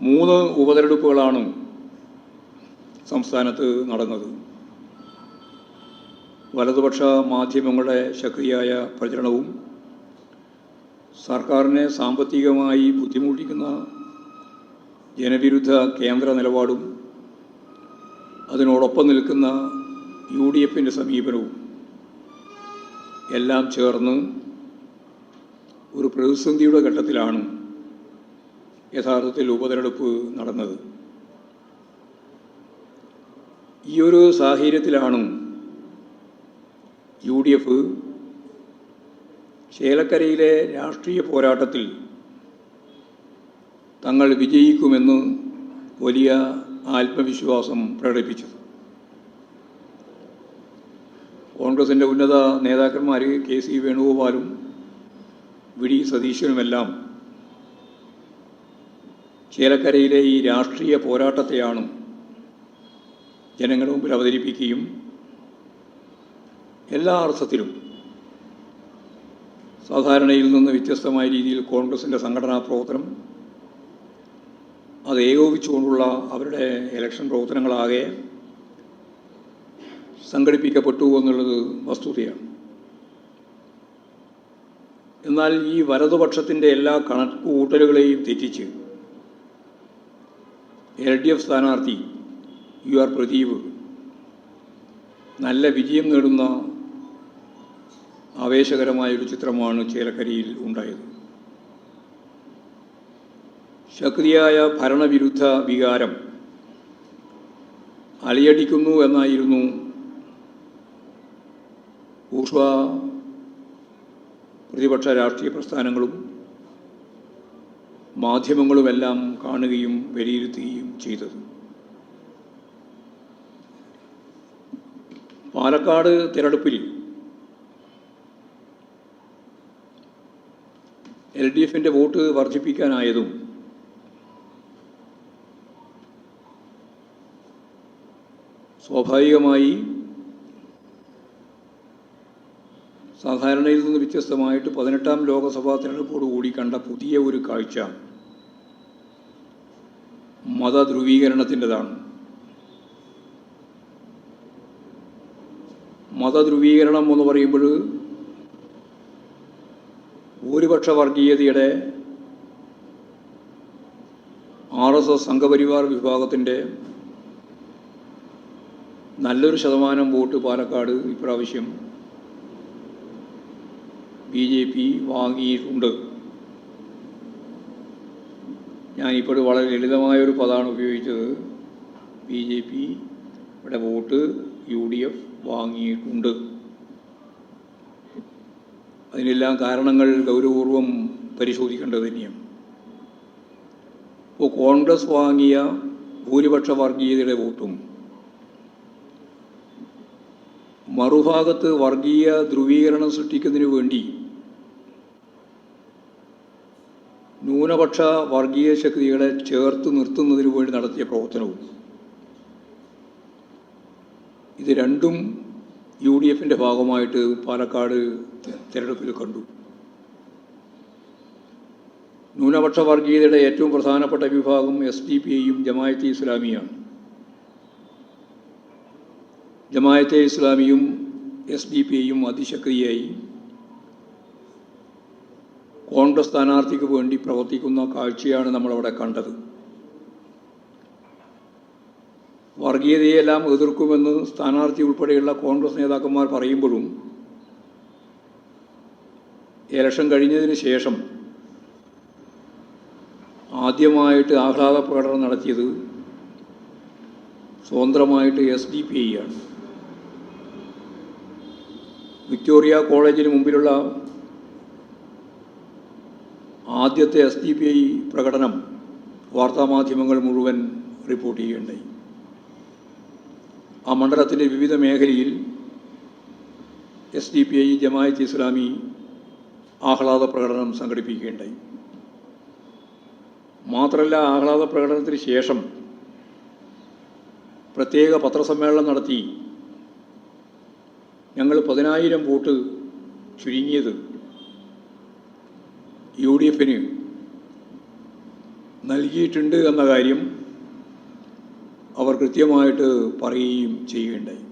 മൂന്ന് ഉപതെരഞ്ഞെടുപ്പുകളാണ് സംസ്ഥാനത്ത് നടന്നത്. വലതുപക്ഷ മാധ്യമങ്ങളുടെ ശക്തിയായ പ്രചരണവും സർക്കാരിനെ സാമ്പത്തികമായി ബുദ്ധിമുട്ടിക്കുന്ന ജനവിരുദ്ധ കേന്ദ്ര നിലപാടും അതിനോടൊപ്പം നിൽക്കുന്ന യു ഡി എഫിന്റെ സമീപനവും എല്ലാം ചേർന്ന് ഒരു പ്രതിസന്ധിയുടെ ഘട്ടത്തിലാണ് യഥാർത്ഥത്തിൽ ഉപതെരഞ്ഞെടുപ്പ് നടന്നത്. ഈ ഒരു സാഹചര്യത്തിലാണ് യു ഡി എഫ് ചേലക്കരയിലെ രാഷ്ട്രീയ പോരാട്ടത്തിൽ തങ്ങൾ വിജയിക്കുമെന്ന് വലിയ ആത്മവിശ്വാസം പ്രകടിപ്പിച്ചത്. കോൺഗ്രസിന്റെ ഉന്നത നേതാക്കന്മാർ കെ സി വേണുഗോപാലും വി ഡി സതീശനുമെല്ലാം ചേലക്കരയിലെ ഈ രാഷ്ട്രീയ പോരാട്ടത്തെയാണ് ജനങ്ങളുടെ മുമ്പിൽ അവതരിപ്പിക്കുകയും എല്ലാ അർത്ഥത്തിലും സാധാരണയിൽ നിന്ന് വ്യത്യസ്തമായ രീതിയിൽ കോൺഗ്രസിന്റെ സംഘടനാ പ്രവർത്തനം അത് ഏകോപിച്ചുകൊണ്ടുള്ള അവരുടെ ഇലക്ഷൻ പ്രവർത്തനങ്ങളാകെ സംഘടിപ്പിക്കപ്പെട്ടു എന്നുള്ളത് വസ്തുതയാണ്. എന്നാൽ ഈ വലതുപക്ഷത്തിന്റെ എല്ലാ കണക്കുകൂട്ടലുകളെയും തെറ്റിച്ച് എൽ ഡി എഫ് സ്ഥാനാർത്ഥി യു ആർ പ്രദീപ്. നല്ല വിജയം നേടുന്ന ആവേശകരമായൊരു ചിത്രമാണ് ചേലക്കരയിൽ ഉണ്ടായത്. ശക്തിയായ ഭരണവിരുദ്ധ വികാരം അലയടിക്കുന്നു എന്നായിരുന്നു ഊഷ്വ പ്രതിപക്ഷ രാഷ്ട്രീയ പ്രസ്ഥാനങ്ങളും മാധ്യമങ്ങളുമെല്ലാം കാണുകയും വിലയിരുത്തുകയും ചെയ്തത്. പാലക്കാട് തിരഞ്ഞെടുപ്പിൽ എൽ ഡി എഫിന്റെ വോട്ട് വർദ്ധിപ്പിക്കാനായതും സ്വാഭാവികമായി സാധാരണയിൽ നിന്ന് വ്യത്യസ്തമായിട്ട് പതിനെട്ടാം ലോകസഭാ തിരഞ്ഞെടുപ്പോടുകൂടി കണ്ട പുതിയ ഒരു കാഴ്ച മതധ്രുവീകരണത്തിന്റെതാണ്. മതധ്രുവീകരണം എന്ന് പറയുമ്പോൾ ഭൂരിപക്ഷ വർഗീയതയുടെ ആർ എസ് എസ് സംഘപരിവാർ വിഭാഗത്തിന്റെ നല്ലൊരു ശതമാനം വോട്ട് പാലക്കാട് ഇപ്രാവശ്യം ബി ജെ പി വാങ്ങിയിട്ടുണ്ട്. ഞാനിപ്പോൾ വളരെ ലളിതമായൊരു പദമാണ് ഉപയോഗിച്ചത്. ബി ജെ പി ഇവിടെ വോട്ട് യു ഡി എഫ് വാങ്ങിയിട്ടുണ്ട്. അതിനെല്ലാം കാരണങ്ങൾ ഗൗരവപൂർവം പരിശോധിക്കേണ്ടത് തന്നെയാണ്. ഇപ്പോൾ കോൺഗ്രസ് വാങ്ങിയ ഭൂരിപക്ഷ വർഗീയതയുടെ വോട്ടും മറുഭാഗത്ത് വർഗീയ ധ്രുവീകരണം സൃഷ്ടിക്കുന്നതിന് വേണ്ടി ന്യൂനപക്ഷ വർഗീയ ശക്തികളെ ചേർത്ത് നിർത്തുന്നതിന് വേണ്ടി നടത്തിയ പ്രവർത്തനവും. ഇത് രണ്ടും യു ഡി എഫിന്റെ ഭാഗമായിട്ട് പാലക്കാട് തിരഞ്ഞെടുപ്പിൽ കണ്ടു. ന്യൂനപക്ഷ വർഗീയതയുടെ ഏറ്റവും പ്രധാനപ്പെട്ട വിഭാഗം എസ് ഡി പി ഐയും ജമായത്തെ ഇസ്ലാമിയാണ്. ജമായത്തെ ഇസ്ലാമിയും എസ് ഡി പി ഐയും അതിശക്തിയായി കോൺഗ്രസ് സ്ഥാനാർത്ഥിക്ക് വേണ്ടി പ്രവർത്തിക്കുന്ന കാഴ്ചയാണ് നമ്മളവിടെ കണ്ടത്. വർഗീയതയെല്ലാം എതിർക്കുമെന്ന് സ്ഥാനാർത്ഥി ഉൾപ്പെടെയുള്ള കോൺഗ്രസ് നേതാക്കന്മാർ പറയുമ്പോഴും ഇലക്ഷൻ കഴിഞ്ഞതിന് ശേഷം ആദ്യമായിട്ട് ആഹ്ലാദ പ്രകടനം നടത്തിയത് സ്വതന്ത്രമായിട്ട് എസ് ഡി പി ഐ ആണ്. വിക്ടോറിയ കോളേജിന് മുമ്പിലുള്ള ആദ്യത്തെ എസ് ഡി പി ഐ പ്രകടനം വാർത്താമാധ്യമങ്ങൾ മുഴുവൻ റിപ്പോർട്ട് ചെയ്യുകയുണ്ടായി. ആ മണ്ഡലത്തിന്റെ വിവിധ മേഖലയിൽ S D P I Jamaat Islami ആഹ്ലാദ പ്രകടനം സംഘടിപ്പിക്കുകയുണ്ടായി. മാത്രമല്ല ആഹ്ലാദ പ്രകടനത്തിന് ശേഷം പ്രത്യേക പത്രസമ്മേളനം നടത്തി ഞങ്ങൾ പതിനായിരം വോട്ട് ചുരുങ്ങിയത് യു ഡി എഫിന് നൽകിയിട്ടുണ്ട് എന്ന കാര്യം അവർ കൃത്യമായിട്ട് പറയുകയും ചെയ്യുകയുണ്ടായി.